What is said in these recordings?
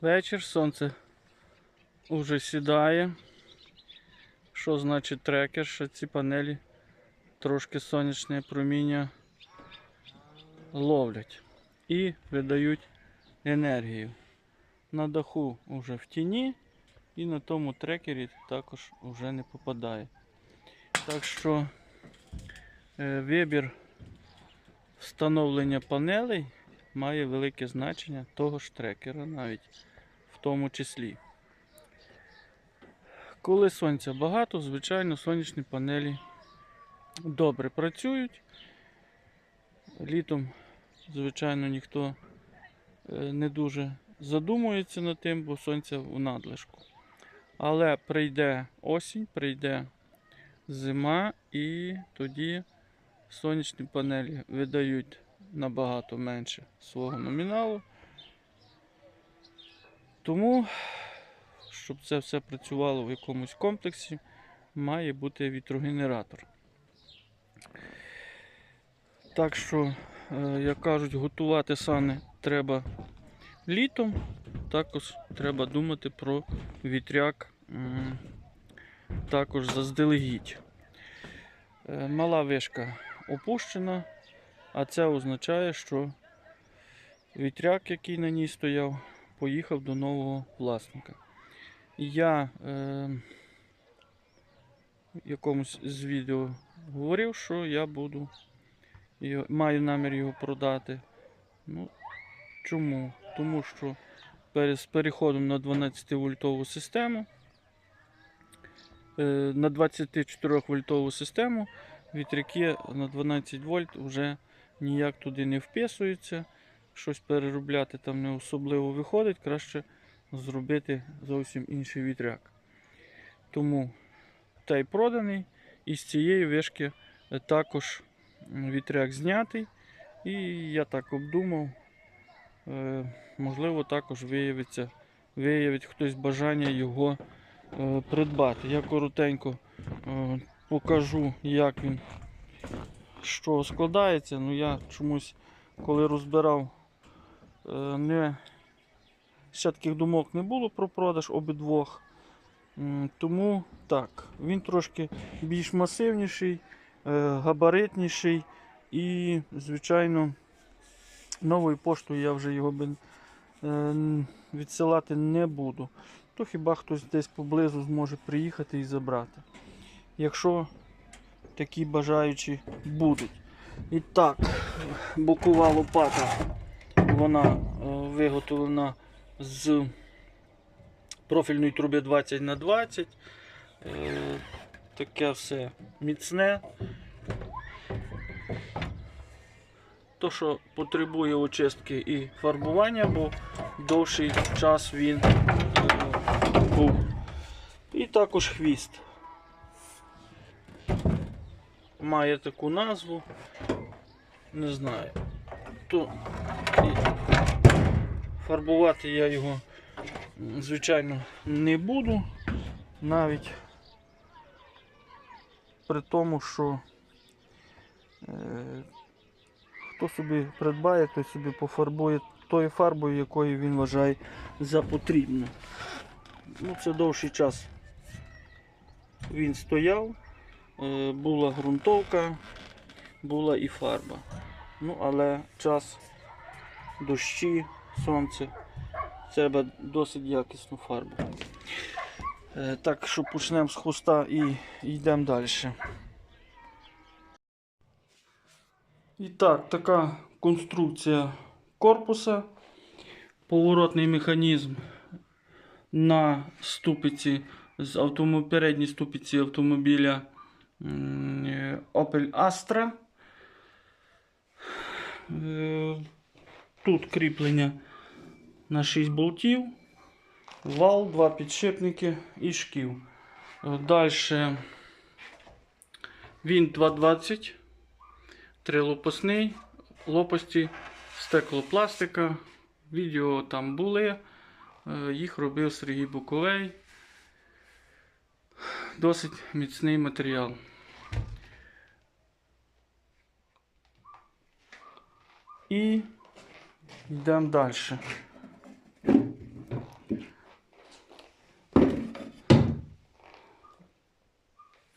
Вечір, сонце уже сідає. Що значить трекер? Що ці панелі трошки сонячне проміння ловлять і видають енергію. На даху вже в тіні і на тому трекері також вже не попадає. Так що е, вибір встановлення панелей має велике значення того ж трекера навіть тому числі. Коли сонця багато, звичайно, сонячні панелі добре працюють. Літом, звичайно, ніхто е, не дуже задумується над тим, бо сонця в надлишку. Але прийде осінь, прийде зима, і тоді сонячні панелі видають набагато менше свого номіналу. Тому, щоб це все працювало в якомусь комплексі, має бути вітрогенератор. Так що, е, як кажуть, готувати сани треба літом, також треба думати про вітряк також заздалегідь. Е, Мала вишка опущена, а це означає, що вітряк, який на ній стояв, поїхав до нового власника. Я е, в якомусь з відео говорив, що я буду його- маю намір його продати. Ну, чому? Тому що з переходом на 12 вольтову систему, е, на 24 вольтову систему вітряки на 12 вольт вже ніяк туди не вписуються. Щось переробляти там не особливо виходить, краще зробити зовсім інший вітряк. Тому той проданий, і з цієї вишки також вітряк знятий. І я так обдумав, е, можливо, також виявиться, виявить хтось бажання його е, придбати. Я коротенько е, покажу, як він чого складається. Ну я чомусь, коли розбирав, не ще таких думок не було про продаж обидвох. Тому так, він трошки більш масивніший, е, габаритніший і, звичайно, новою поштою я вже його е, відсилати не буду. То хіба хтось десь поблизу зможе приїхати і забрати. Якщо такі бажаючі будуть. І так, бокова лопата, вона е, виготовлена з профільної труби 20 на 20 Е, Таке все міцне. То, що потребує очистки і фарбування, бо довший час він е, був. І також хвіст. Має таку назву. Не знаю. То і фарбувати я його, звичайно, не буду. Навіть при тому, що е, хто собі придбає, той собі пофарбує тою фарбою, якою він вважає за потрібне. Ну, це довший час він стояв, е, була ґрунтовка, була і фарба. Ну, але час дощі, сонце, треба досить якісну фарбу. Е, Так що почнемо з хвоста і йдемо далі. І так, така конструкція корпуса. Поворотний механізм на ступиці з автомо... передній ступиці автомобіля е, Opel Astra. Е, Тут кріплення на 6 болтів вал, два підшипники і шків. Далі він 220, три лопасний, лопасті, стеклопластика. Відео там були. Е, Їх робив Сергій Буковей. Досить міцний матеріал. І Йдемо далі.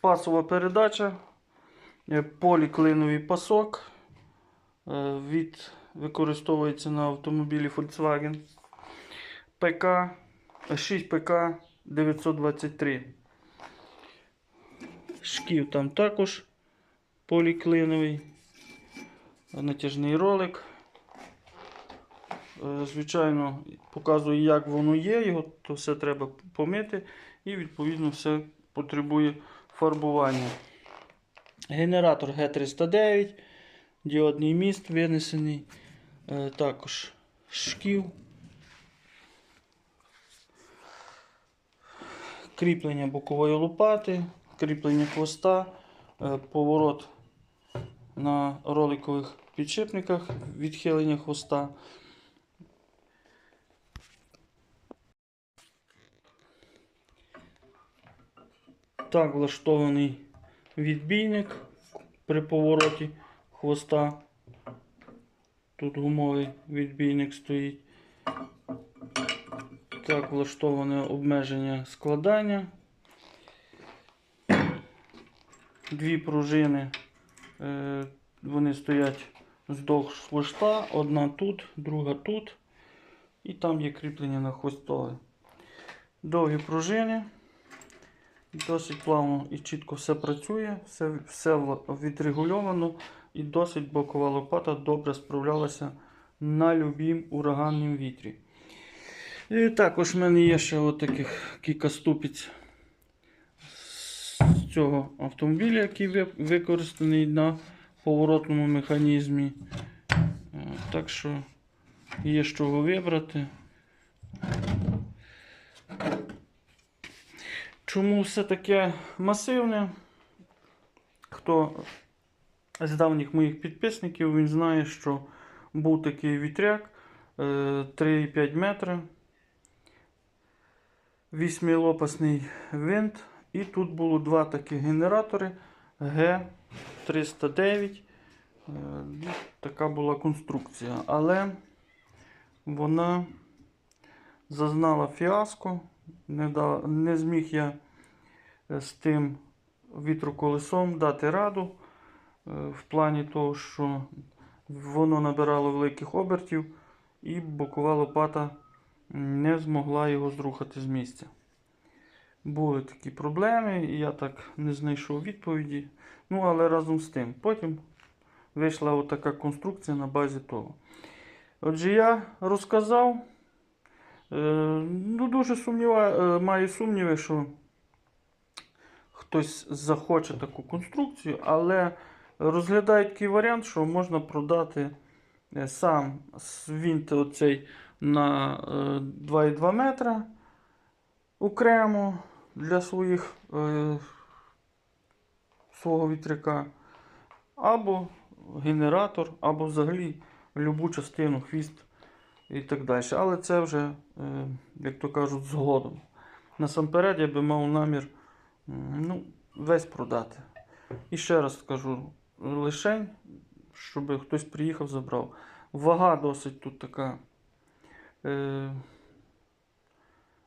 Пасова передача, е, поліклиновий пасок. Е, від використовується на автомобілі Volkswagen ПК 6 ПК 923. Шків там також поліклиновий, е, натяжний ролик. Е, Звичайно, показую, як воно є. Його то все треба помити і відповідно все потребує фарбування. Генератор G309, діодний міст винесений. Е, Також шків. Кріплення бокової лопати, кріплення хвоста, е, поворот на роликових підшипниках, відхилення хвоста. Так влаштований відбійник при повороті хвоста. Тут гумовий відбійник стоїть. Так влаштоване обмеження складання. Дві пружини. Е, вони стоять вздовж хвоста. Одна тут, друга тут. І там є кріплення на хвостове. Довгі пружини. Досить плавно і чітко все працює, все, все відрегульовано і досить бокова лопата добре справлялася на любім ураганнім вітрі. І також в мене є ще от кілька ступиць з цього автомобіля, який використаний на поворотному механізмі. Е, Так що є чого вибрати. Чому все таке масивне? Хто з давніх моїх підписників, він знає, що був такий вітряк е, 3,5 метра, 8-лопасний винт, і тут було два такі генератори Г309. Е, ну, Така була конструкція, але вона зазнала фіаско. Не, да, не зміг я е, з тим вітроколесом дати раду е, в плані того, що воно набирало великих обертів, і бокова лопата не змогла його зрухати з місця. Були такі проблеми, і я так не знайшов відповіді. Ну, але разом з тим. Потім вийшла отака конструкція на базі того. Отже, я розказав. Е, Ну, дуже сумніваю, маю сумніви, що хтось захоче таку конструкцію, але розглядаю такий варіант, що можна продати е, сам вінт оцей на е, 2,2 метра окремо для своїх, е, свого вітряка, або генератор, або взагалі любу частину, хвіст і так далі. Але це вже, е, як то кажуть, згодом. Насамперед я би мав намір ну, весь продати. І ще раз скажу, лишень, щоб хтось приїхав, забрав. Вага досить тут така. Е,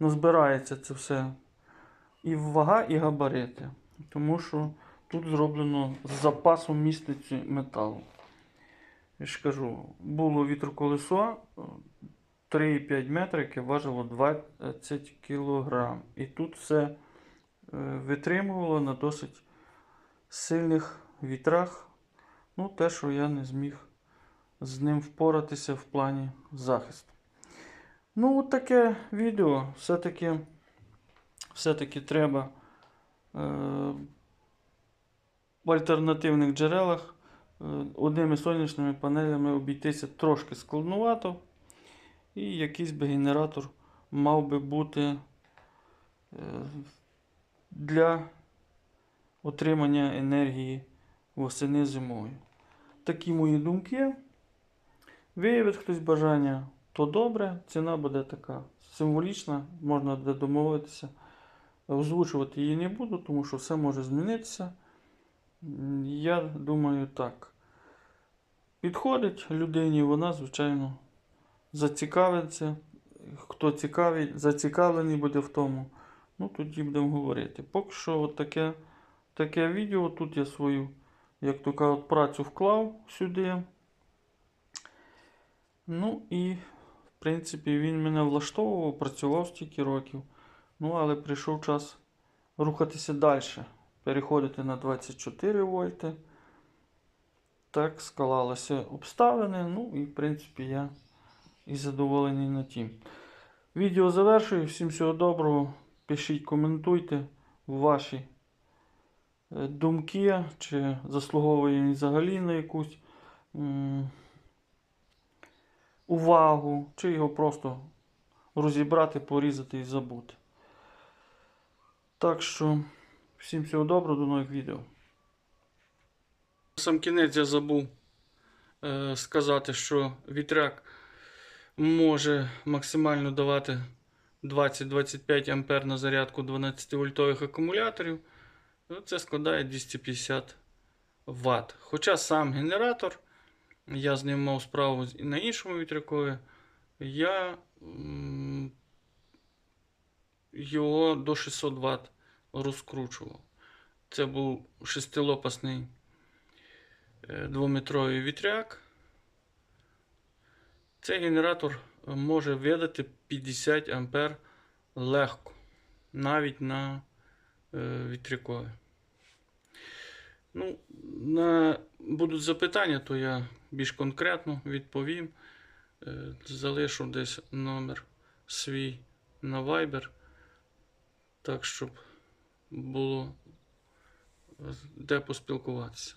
назбирається це все. І вага, і габарити. Тому що тут зроблено з запасом містиці металу. Я ж кажу, було вітроколесо е, 3,5 метра, яке важило 20 кг. І тут все е, витримувало на досить сильних вітрах. Ну, те, що я не зміг з ним впоратися в плані захисту. Ну, от таке відео. Все-таки все-таки треба е, в альтернативних джерелах одними сонячними панелями обійтися трошки складнувато. І якийсь би генератор мав би бути е, для отримання енергії восени зимою. Такі мої думки. Виявить хтось бажання, то добре, ціна буде така символічна, можна буде домовитися. Озвучувати її не буду, тому що все може змінитися. Я думаю, так. Підходить людині, вона, звичайно, зацікавиться. Хто цікавий, зацікавлений буде в тому, ну тоді будемо говорити. Поки що таке, таке відео. Тут я свою, як то кажуть, працю вклав сюди. Ну і, в принципі, він мене влаштовував, працював стільки років. Ну, але прийшов час рухатися далі. Переходити на 24 вольти. Так склалися обставини. Ну і, в принципі, я і задоволений на тім. Відео завершую. Всім всього доброго. Пишіть, коментуйте ваші е, думки, чи заслуговує він взагалі на якусь увагу, чи його просто розібрати, порізати і забути. Так що, всім всього доброго, до нових відео. Сам кінець я забув е, сказати, що вітряк може максимально давати 20-25 ампер на зарядку 12 вольтових акумуляторів. Ну, Це складає 250 Вт. Хоча сам генератор, я з ним мав справу на іншому вітрякові, я його до 600 Вт розкручував. Це був шестилопасний е, двометровий вітряк. Цей генератор може видати 50 ампер легко, навіть на е, вітрякові. Ну, на, будуть запитання, то я більш конкретно відповім. Е, залишу десь номер свій на Viber, так щоб було е, де поспілкуватися.